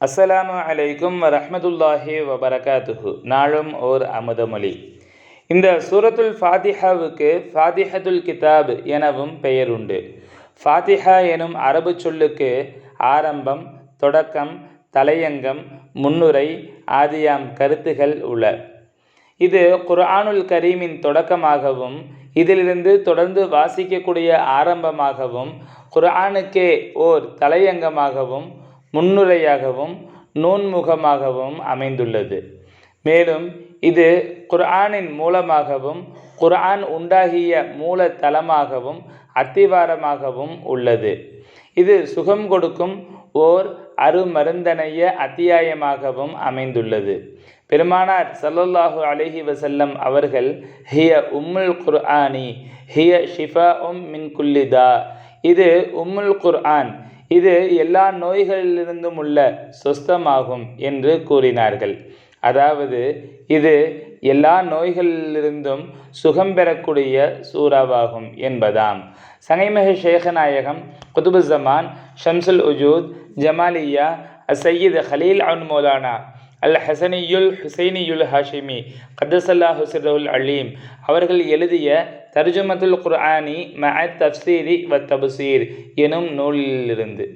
அஸ்ஸலாமு அலைக்கும் வரஹ்மத்துல்லாஹி வபரகாத்துஹு. நாளும் ஓர் அமுதமொழி. இந்த சூரத்துல் ஃபாதிஹாவுக்கு ஃபாதிஹதுல் கிதாப் எனவும் பெயர் உண்டு. ஃபாதிஹா எனும் அரபு சொல்லுக்கு ஆரம்பம் தொடக்கம் தலையங்கம் முன்னுரை ஆதியாம் கருத்துகள் உள்ள இது குர்ஆனுல் கரீமின் தொடக்கமாகவும் இதிலிருந்து தொடர்ந்து வாசிக்கக்கூடிய ஆரம்பமாகவும் குர்ஆனுக்கே ஓர் தலையங்கமாகவும் முன்னுரையாகவும் நூன்முகமாகவும் அமைந்துள்ளது. மேலும் இது குர்ஆனின் மூலமாகவும் குர்ஆன் உண்டாகிய மூல தலமாகவும் அத்திவாரமாகவும் உள்ளது. இது சுகம் கொடுக்கும் ஓர் அருமருந்தனைய அத்தியாயமாகவும் அமைந்துள்ளது. பெருமானார் சல்லல்லாஹு அலஹி வசல்லம் அவர்கள் ஹிய உம்முல் குர்ஆனி ஹிய ஷிஃபா உம் மின் குல்லிதா இது உம்முல் குர்ஆன் இது எல்லா நோய்களிலிருந்தும் உள்ள சொஸ்தமாகும் என்று கூறினார்கள். அதாவது இது எல்லா நோய்களிலிருந்தும் சுகம் பெறக்கூடிய சூறாவாகும் என்பதாம். சங்கைமக ஷேகநாயகம் குதுபுசமான் ஷம்சுல் உஜூத் ஜமாலியா அசையீத் ஹலீல் அன் மௌலானா அல் ஹசனியுல் ஹுசைனியுல் ஹாஷிமி கதசல்லா ஹுசிரவுல் அலீம். அவர்கள் எழுதிய தர்ஜுமத்துல் குர்ஆனி ம தப்சீரி வ தபுசீர் எனும் நூலிலிருந்து.